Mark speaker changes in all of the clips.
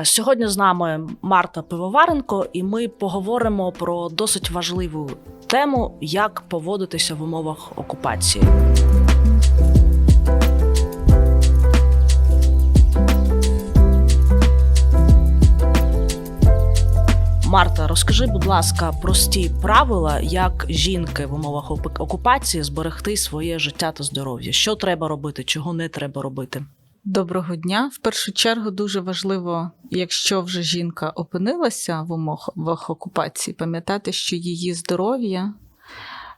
Speaker 1: А Сьогодні з нами Марта Пивоваренко, і ми поговоримо про досить важливу тему, як поводитися в умовах окупації. Марта, розкажи, будь ласка, прості правила, як жінки в умовах окупації зберегти своє життя та здоров'я. Що треба робити, чого не треба робити?
Speaker 2: Доброго дня. В першу чергу дуже важливо, якщо вже жінка опинилася в умовах окупації, пам'ятати, що її здоров'я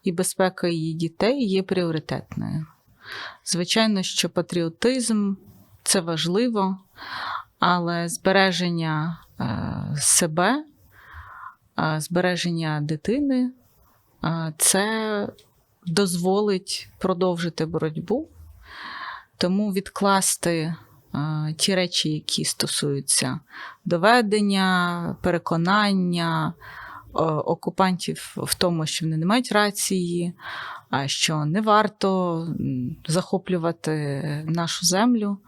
Speaker 2: і безпека її дітей є пріоритетною. Звичайно, що патріотизм це важливо, але збереження е, себе, е, збереження дитини е, це дозволить продовжити боротьбу. Тому відкласти е, ті речі, які стосуються доведення, переконання е, окупантів в тому, що вони не мають рації, що не варто захоплювати нашу землю,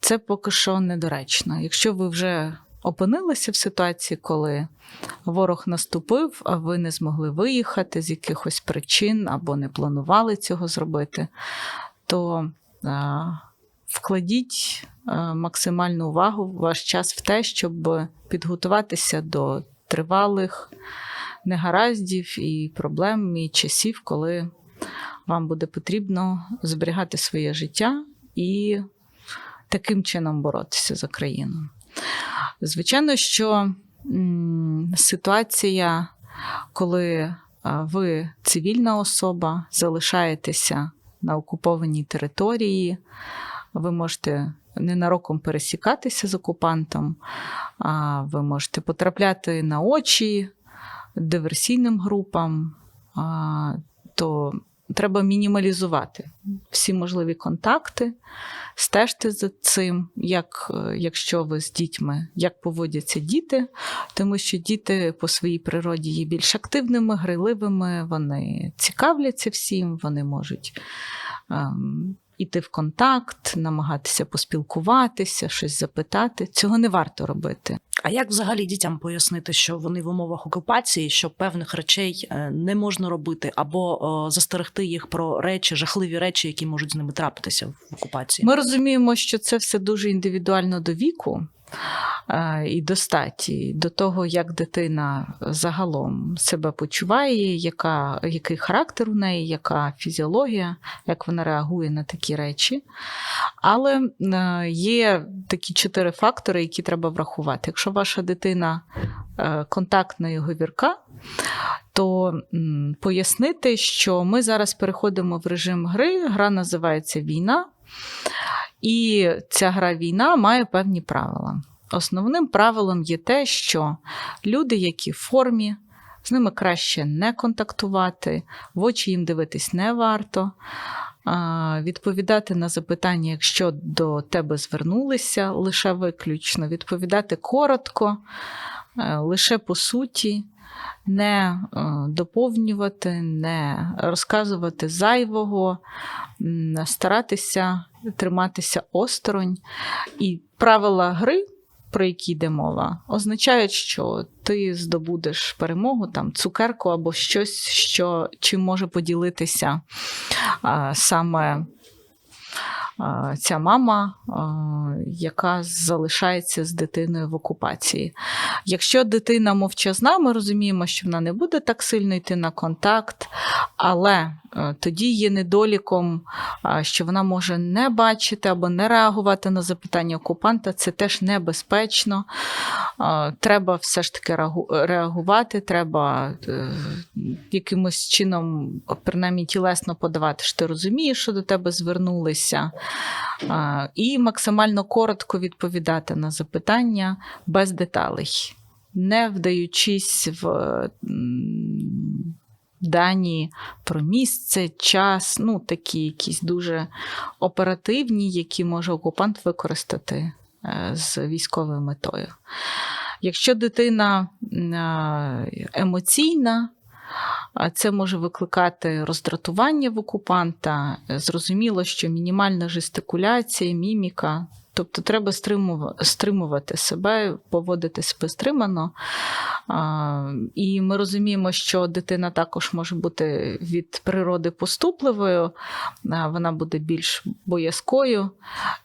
Speaker 2: це поки що недоречно. Якщо ви вже опинилися в ситуації, коли ворог наступив, а ви не змогли виїхати з якихось причин або не планували цього зробити, то вкладіть максимальну увагу ваш час в те, щоб підготуватися до тривалих негараздів і проблем, і часів, коли вам буде потрібно зберігати своє життя і таким чином боротися за країну. Звичайно, що ситуація, коли ви цивільна особа, залишаєтеся на окупованій території, ви можете ненароком пересікатися з окупантом, ви можете потрапляти на очі диверсійним групам, то треба мінімалізувати всі можливі контакти, стежте за цим, як, е, якщо ви з дітьми, як поводяться діти, тому що діти по своїй природі є більш активними, гриливими, вони цікавляться всім, вони можуть. Ем, Іти в контакт, намагатися поспілкуватися, щось запитати. Цього не варто робити.
Speaker 1: А як взагалі дітям пояснити, що вони в умовах окупації, що певних речей е, не можна робити, або застерегти їх про речі, жахливі речі, які можуть з ними трапитися в окупації?
Speaker 2: Ми розуміємо, що це все дуже індивідуально до віку і до статі, до того, як дитина загалом себе почуває, яка, який характер у неї, яка фізіологія, як вона реагує на такі речі. Але е, є такі чотири фактори, які треба врахувати. Якщо ваша дитина е, контактна і говірка, то пояснити, що ми зараз переходимо в режим гри, гра називається війна. І ця гра війна має певні правила. Основним правилом є те, що люди, які в формі, з ними краще не контактувати, в очі їм дивитись не варто. Відповідати на запитання, якщо до тебе звернулися, лише виключно, відповідати коротко, е, лише по суті, не е, доповнювати, не розказувати зайвого, старатися триматися осторонь. І правила гри, про які йде мова, означають, що ти здобудеш перемогу, там цукерку або щось, що чим може поділитися а, саме. Ця мама, яка залишається з дитиною в окупації. Якщо дитина мовчазна, ми розуміємо, що вона не буде так сильно йти на контакт, але тоді є недоліком, що вона може не бачити або не реагувати на запитання окупанта. Це теж небезпечно. Треба все ж таки реагувати, треба е, якимось чином, принаймні тілесно подавати, що ти розумієш, що до тебе звернулися, і максимально коротко відповідати на запитання без деталей, не вдаючись в. Дані про місце, час, ну такі якісь дуже оперативні, які може окупант використати е, з військовою метою. Якщо дитина е, емоційна, це може викликати роздратування в окупанта. Зрозуміло, що мінімальна жестикуляція, міміка Тобто треба стримува- стримувати себе, поводити себе стримано. І ми розуміємо, що дитина також може бути від природи поступливою, вона буде більш боязкою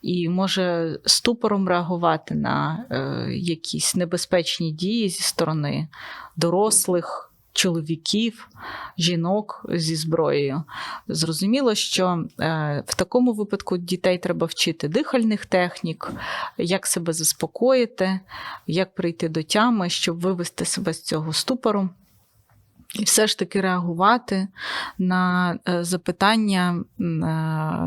Speaker 2: і може ступором реагувати на е, якісь небезпечні дії зі сторони дорослих. Чоловіків, жінок зі зброєю. Зрозуміло, що е, в такому випадку дітей треба вчити дихальних технік, як себе заспокоїти, як прийти до тями, щоб вивести себе з цього ступору. І все ж таки реагувати на е, запитання, е,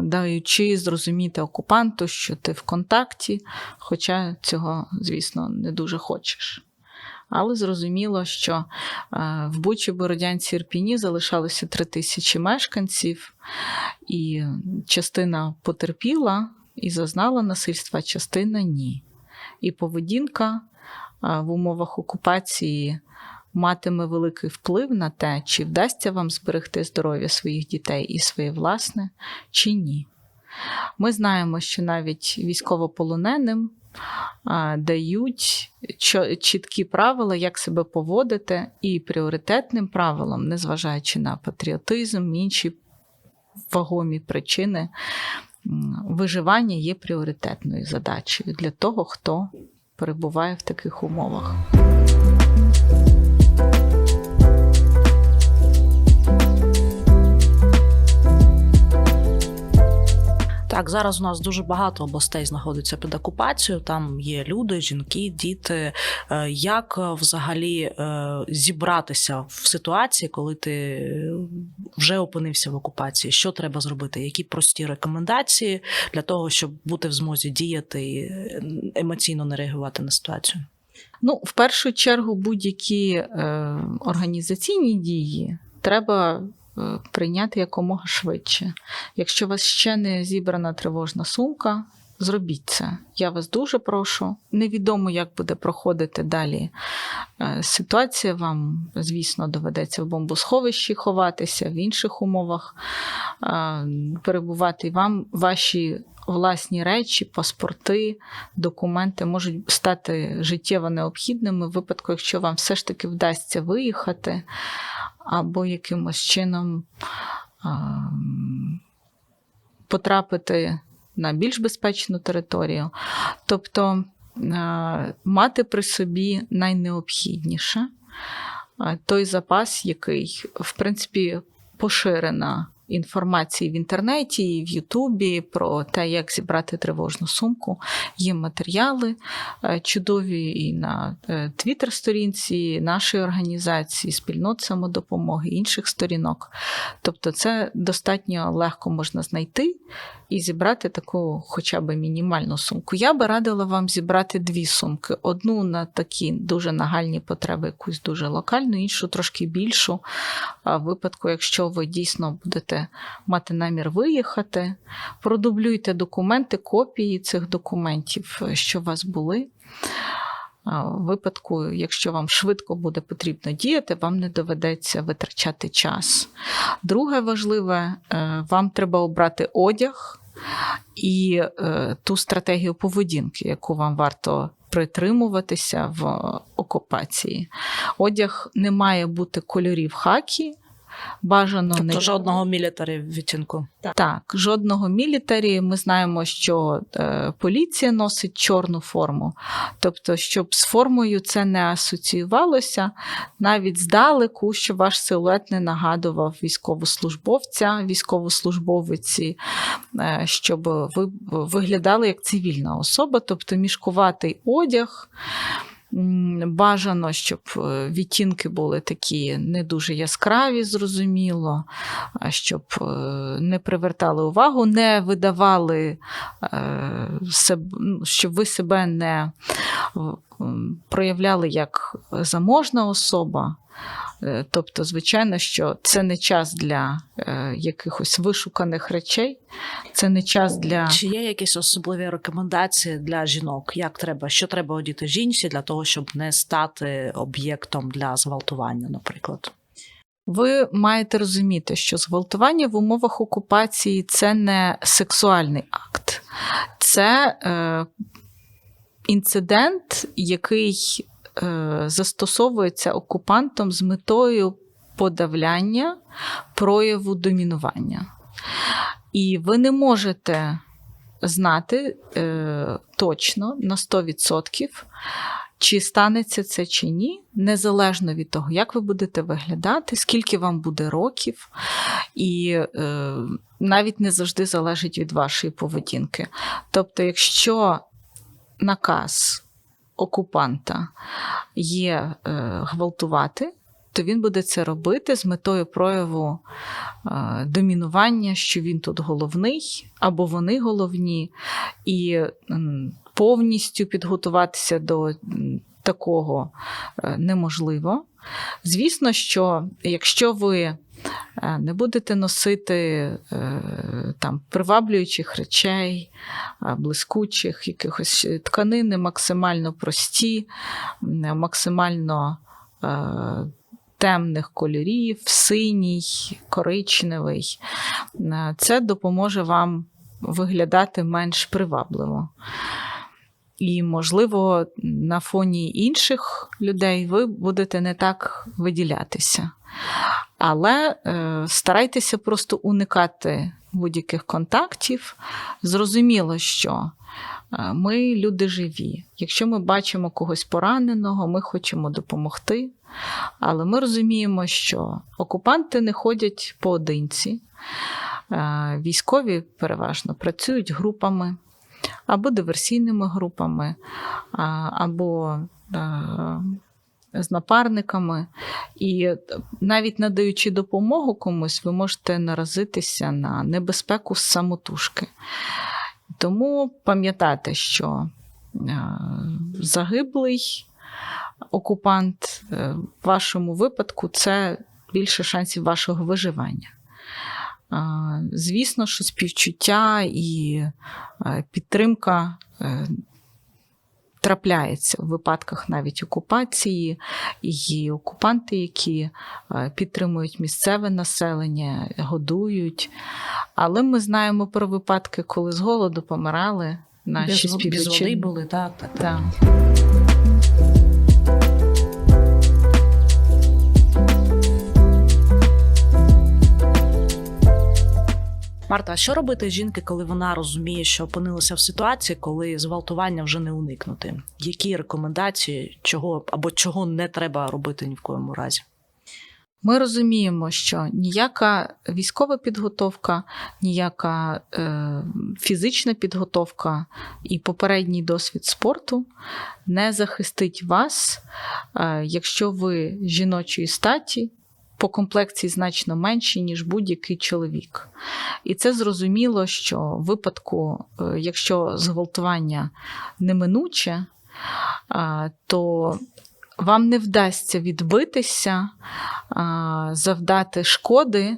Speaker 2: даючи зрозуміти окупанту, що ти в контакті, хоча цього, звісно, не дуже хочеш. Але зрозуміло, що е, в Бучі, Бородянці, Ірпіні залишалося три тисячі мешканців, і частина потерпіла і зазнала насильства, частина ні. І поведінка е, в умовах окупації матиме великий вплив на те, чи вдасться вам зберегти здоров'я своїх дітей і своє власне, чи ні. Ми знаємо, що навіть військовополоненим дають чіткі правила, як себе поводити, і пріоритетним правилом, незважаючи на патріотизм, інші вагомі причини, виживання є пріоритетною задачею для того, хто перебуває в таких умовах.
Speaker 1: Так, зараз у нас дуже багато областей знаходиться під окупацією. Там є люди, жінки, діти. Е, Як е, взагалі е, зібратися в ситуації, коли ти вже опинився в окупації? Що треба зробити? Які прості рекомендації для того, щоб бути в змозі діяти і емоційно не реагувати на ситуацію?
Speaker 2: Ну, в першу чергу, будь-які е, організаційні дії треба прийняти якомога швидше. Якщо у вас ще не зібрана тривожна сумка, зробіть це. Я вас дуже прошу. Невідомо, як буде проходити далі е, ситуація. Вам, звісно, доведеться в бомбосховищі ховатися, в інших умовах е, перебувати. Вам ваші власні речі, паспорти, документи можуть стати життєво необхідними в випадку, якщо вам все ж таки вдасться виїхати або якимось чином а, потрапити на більш безпечну територію. Тобто а, мати при собі найнеобхідніше той запас, який, в принципі, поширена інформації в інтернеті в Ютубі про те, як зібрати тривожну сумку. Є матеріали е, чудові і на е, твіттер-сторінці нашої організації, спільнот самодопомоги, інших сторінок. Тобто, це достатньо легко можна знайти і зібрати таку хоча б мінімальну сумку. Я би радила вам зібрати дві сумки: одну на такі дуже нагальні потреби, якусь дуже локальну, іншу трошки більшу. В випадку, якщо ви дійсно будете мати намір виїхати, продублюйте документи, копії цих документів, що у вас були. В випадку, якщо вам швидко буде потрібно діяти, вам не доведеться витрачати час. Друге важливе, е, вам треба обрати одяг і е, ту стратегію поведінки, яку вам варто притримуватися в окупації. Одяг не має бути кольорів хакі. Бажано
Speaker 1: Тобто
Speaker 2: не
Speaker 1: жодного мілітарі відтінку.
Speaker 2: так, жодного мілітарі. Ми знаємо, що е, поліція носить чорну форму. Тобто, щоб з формою це не асоціювалося, навіть здалеку, щоб ваш силует не нагадував військовослужбовця, військовослужбовиці, е, щоб ви виглядали як цивільна особа, тобто мішкуватий одяг. Бажано, щоб е, відтінки були такі не дуже яскраві, зрозуміло, щоб е, не привертали увагу, не видавали, е, ну, щоб ви себе не проявляли як заможна особа. Е, Тобто, звичайно, що це не час для е, якихось вишуканих речей, це не час для.
Speaker 1: Чи є якісь особливі рекомендації для жінок? Як треба, що треба одіти жінці для того, щоб не стати об'єктом для зґвалтування, наприклад?
Speaker 2: Ви маєте розуміти, що зґвалтування в умовах окупації це не сексуальний акт, це е, інцидент, який застосовується окупантом з метою подавляння прояву домінування. І ви не можете знати е, точно на 100%, чи станеться це чи ні, незалежно від того, як ви будете виглядати, скільки вам буде років, і е, навіть не завжди залежить від вашої поведінки. Тобто, якщо наказ окупанта є е, гвалтувати, то він буде це робити з метою прояву е, домінування, що він тут головний, або вони головні, і повністю підготуватися до такого е, неможливо. Звісно, що якщо ви не будете носити е, там приваблюючих речей, е, блискучих, якихось тканини максимально прості, максимально е, темних кольорів, синій, коричневий, е, це допоможе вам виглядати менш привабливо. І, можливо, на фоні інших людей ви будете не так виділятися. Але е, старайтеся просто уникати будь-яких контактів. Зрозуміло, що е, ми люди живі. Якщо ми бачимо когось пораненого, ми хочемо допомогти. Але ми розуміємо, що окупанти не ходять поодинці. Е, Військові переважно працюють групами або диверсійними групами, або е, з напарниками. І навіть надаючи допомогу комусь, ви можете наразитися на небезпеку самотужки. Тому пам'ятайте, що е, загиблий окупант е, в вашому випадку це більше шансів вашого виживання. Звісно, що співчуття і е, підтримка трапляється в випадках навіть окупації, і окупанти, які е, підтримують місцеве населення, годують. Але ми знаємо про випадки, коли з голоду помирали наші
Speaker 1: без, без води були, так, так.
Speaker 2: Так.
Speaker 1: Марта, а що робити жінки, коли вона розуміє, що опинилася в ситуації, коли зґвалтування вже не уникнути? Які рекомендації, чого або чого не треба робити ні в коєму разі?
Speaker 2: Ми розуміємо, що ніяка військова підготовка, ніяка е, фізична підготовка і попередній досвід спорту не захистить вас, е, якщо ви жіночої статі. По комплекції значно менші, ніж будь-який чоловік. І це зрозуміло, що в випадку, е, якщо зґвалтування неминуче, то вам не вдасться відбитися, завдати шкоди,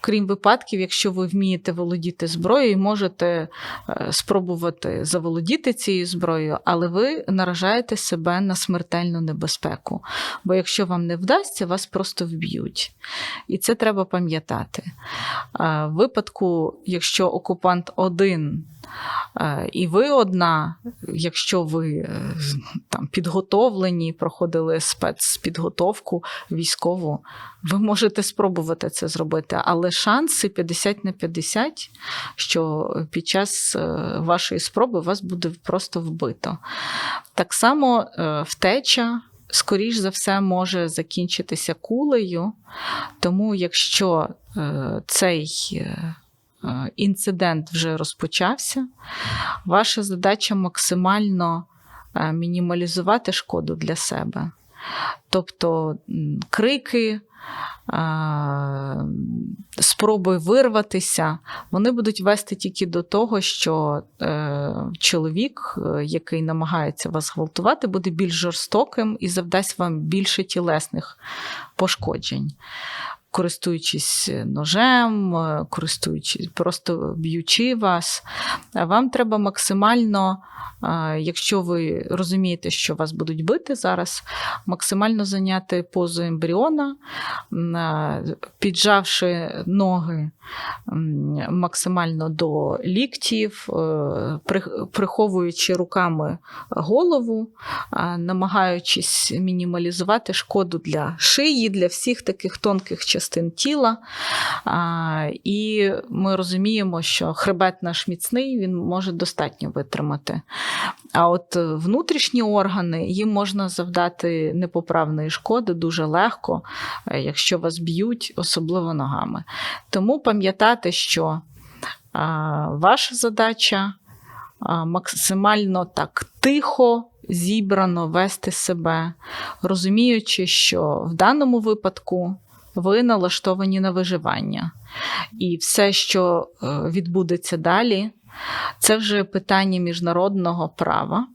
Speaker 2: крім випадків, якщо ви вмієте володіти зброєю, можете е, спробувати заволодіти цією зброєю, але ви наражаєте себе на смертельну небезпеку. Бо якщо вам не вдасться, вас просто вб'ють. І це треба пам'ятати. В випадку, якщо окупант один, е, і ви одна, якщо ви е, там підготовлені, проходили спецпідготовку військову, ви можете спробувати це зробити, але шанси 50 на 50, що під час е, вашої спроби вас буде просто вбито. Так само е, втеча. Скоріш за все, може закінчитися кулею, тому якщо е, цей інцидент вже розпочався, ваша задача максимально мінімалізувати шкоду для себе. Тобто крики, спроби вирватися, вони будуть вести тільки до того, що е, чоловік, е, який намагається вас гвалтувати, буде більш жорстоким і завдасть вам більше тілесних пошкоджень. Користуючись ножем, е, користуючись, просто б'ючи вас. Вам треба максимально, е, якщо ви розумієте, що вас будуть бити зараз, максимально зайняти позу ембріона, е, піджавши ноги максимально до ліктів, е, приховуючи руками голову, намагаючись мінімалізувати шкоду для шиї, для всіх таких тонких частин тіла. А, І ми розуміємо, що хребет наш міцний, він може достатньо витримати. А от внутрішні органи їм можна завдати непоправної шкоди дуже легко, е, якщо вас б'ють, особливо ногами. Тому пам'ятати, що а, ваша задача а, максимально так тихо, зібрано вести себе, розуміючи, що в даному випадку ви налаштовані на виживання. І все, що е, відбудеться далі, це вже питання міжнародного права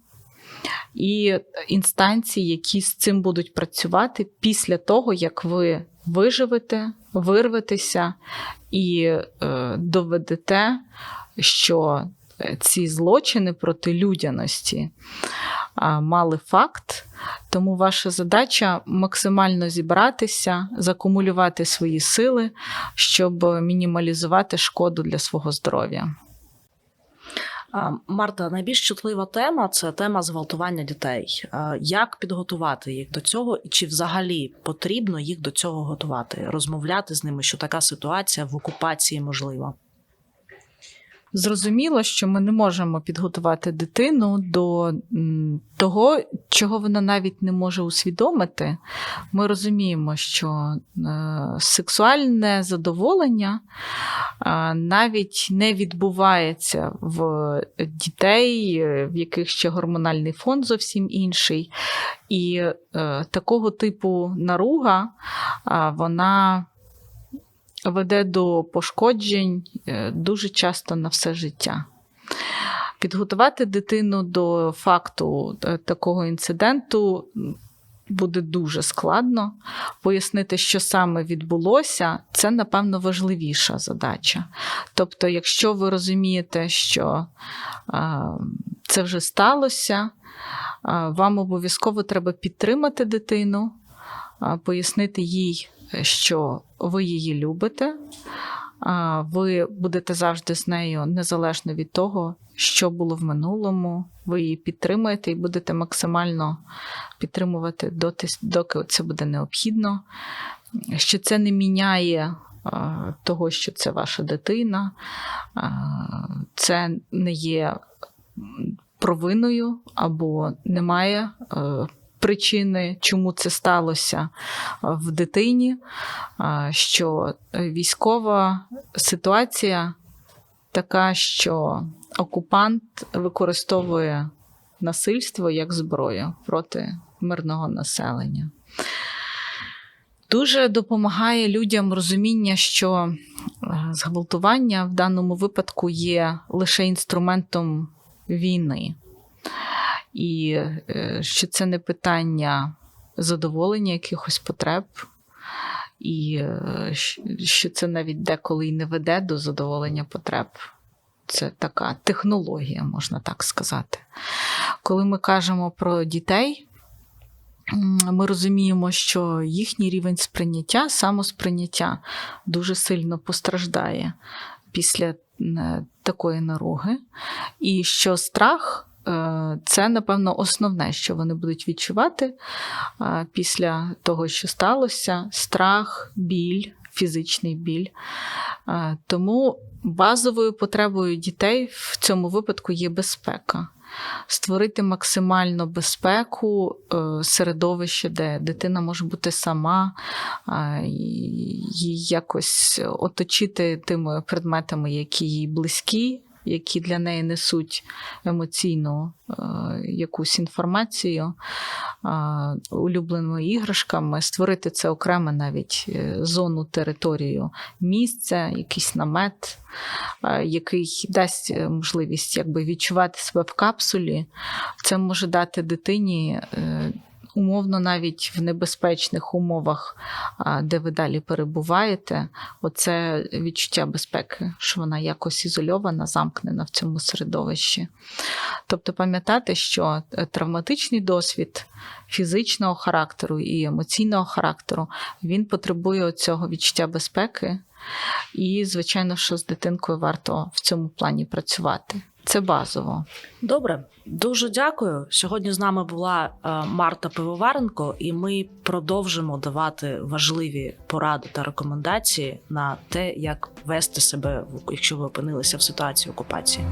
Speaker 2: і інстанцій, які з цим будуть працювати після того, як ви виживете, вирветеся і е, доведете, що е, ці злочини проти людяності мали факт. Тому ваша задача максимально зібратися, закумулювати свої сили, щоб мінімалізувати шкоду для свого здоров'я.
Speaker 1: Марта, найбільш чутлива тема це тема зґвалтування дітей. Як підготувати їх до цього, і чи взагалі потрібно їх до цього готувати, розмовляти з ними, що така ситуація в окупації можлива?
Speaker 2: Зрозуміло, що ми не можемо підготувати дитину до того, чого вона навіть не може усвідомити. Ми розуміємо, що е, сексуальне задоволення е, навіть не відбувається в дітей, е, в яких ще гормональний фон зовсім інший. І такого типу наруга вона веде до пошкоджень е, дуже часто на все життя. Підготувати дитину до факту е, такого інциденту буде дуже складно. Пояснити, що саме відбулося, це, напевно, важливіша задача. Тобто, якщо ви розумієте, що е, це вже сталося, вам обов'язково треба підтримати дитину, пояснити їй, що ви її любите, ви будете завжди з нею незалежно від того, що було в минулому. Ви її підтримуєте і будете максимально підтримувати доти, доки це буде необхідно. Що це не міняє того, що це ваша дитина, це не є провиною або немає. Е, Причини, чому це сталося в дитині, що військова ситуація така, що окупант використовує насильство як зброю проти мирного населення. Дуже допомагає людям розуміння, що е, зґвалтування в даному випадку є лише інструментом війни, і е, що це не питання задоволення якихось потреб, і е, що це навіть деколи й не веде до задоволення потреб. Це така технологія, можна так сказати. Коли ми кажемо про дітей, ми розуміємо, що їхній рівень сприйняття, самосприйняття дуже сильно постраждає після такої наруги, і що страх це, напевно, основне, що вони будуть відчувати е, після того, що сталося: страх, біль, фізичний біль. Е, Тому базовою потребою дітей в цьому випадку є безпека. Створити максимальну безпеку е, середовище, де дитина може бути сама, е, її якось оточити тими предметами, які їй близькі, які для неї несуть емоційну е, якусь інформацію, е, улюбленими іграшками, створити це окремо навіть е, зону, територію місця, якийсь намет, який дасть можливість якби, відчувати себе в капсулі. Це може дати дитині. Умовно навіть в небезпечних умовах, де ви далі перебуваєте, оце відчуття безпеки, що вона якось ізольована, замкнена в цьому середовищі. Тобто пам'ятати, що е, травматичний досвід фізичного характеру і емоційного характеру він потребує цього відчуття безпеки. І, звичайно, що з дитинкою варто в цьому плані працювати. Це базово.
Speaker 1: Добре, дуже дякую. Сьогодні з нами була е, Марта Пивоваренко, і ми продовжимо давати важливі поради та рекомендації на те, як вести себе, якщо ви опинилися в ситуації окупації.